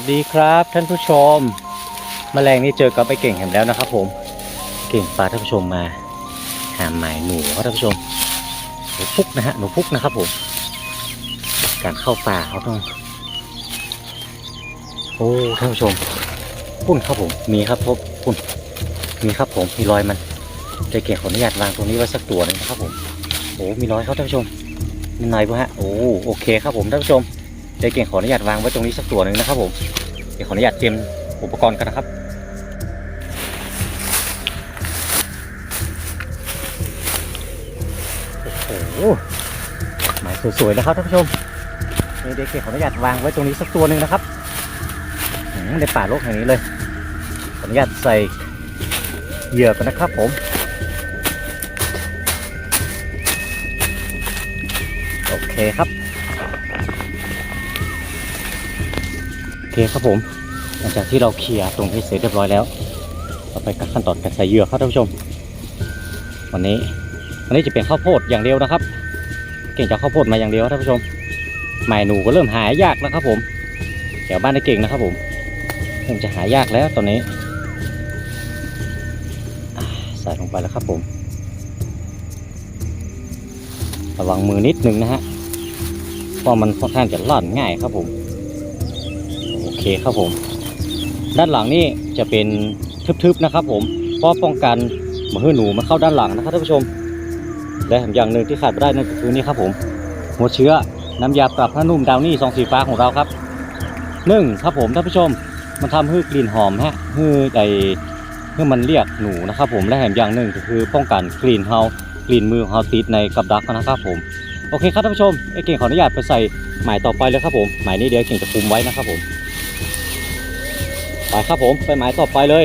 วัสดีครับท่านผู้ชมแมลงนี่เจอกับไอ้เก่งแหมแล้วนะครับ ผม เก่งพาท่านผู้ชมมาหาหมายหนูครับท่านผู้ชมหนูพุกนะฮะหนูพุกนะครับผมการเข้าป่าเขาต้อง โอ้ท่านผู้ชมพุ่นครับผมมีครับพบพุ่นมีครับผมมีรอยมันใจเก่งขออนุญาตวางตรงนี้ไว้สักตัวหนึงนะครับผมโอ้มีรอยครับท่านผู้ชมมีน่อยปะฮะโอ้โอเคครับผมท่านผู้ชม ใจเก่งขออนุญาตวางไว้ตรงนี้สักตัวหนึ่งนะครับผมเดี๋ยวขออนุญาตเตรียมอุปกรณ์กันนะครับโอ้โหหมายสวยๆนะครับท่านผู้ชมนี่เด็กเก่งขออนุญาตวางไว้ตรงนี้สักตัวหนึ่งนะครับในป่าโลกแห่งนี้เลยขออนุญาตใส่เหยื่อกันนะครับผมโอเคครับ คครับผม หลังจากที่เราเคลียร์ตรงที่เสร็จเรียบร้อยแล้ว เราไปกับขั้นตอนการใส่เหยื่อครับท่านผู้ชม วันนี้วันนี้จะเป็นข้าวโพดอย่างเดียวนะครับ เก่งจากข้าวโพดมาอย่างเดียวท่านผู้ชมหมายหนูก็เริ่มหายากแล้วครับผมแถวบ้านในเก่งนะครับผมเริ่มจะหายากแล้วตอนนี้ใส่ลงไปแล้วครับผม ระวังมือนิดนึงนะฮะเพราะมันค่อนข้างจะล่อนง่ายครับผม เคครับผม ด้านหลังนี่จะเป็นทึบๆนะครับ ผมเพราะป้องกันมาหื้อหนูมาเข้าด้านหลังนะครับท่านผู้ชม และอย่างหนึ่งที่ขาดไม่ได้นั่นก็คือนี่ครับผม หัวเชื้อน้ำยาปรับผ้านุ่มดาวนี่ซองสีฟ้าของเราครับหนึ่งครับผมท่านผู้ชมมันทำให้กลิ่นหอมฮะให้ไอให้มันเรียกหนูนะครับผมและแถมอย่างหนึ่งก็คือป้องกันกลิ่นเฮากลิ่นมือเฮาติดในกับดักนะครับผมโอเคครับท่านผู้ชมไอเก่งขออนุญาตไปใส่หมายต่อไปเลยครับผมหมายนี้เดี๋ยวเก่งจะคุมไว้นะครับผม ไปครับผมไปหมายต่อไปเลย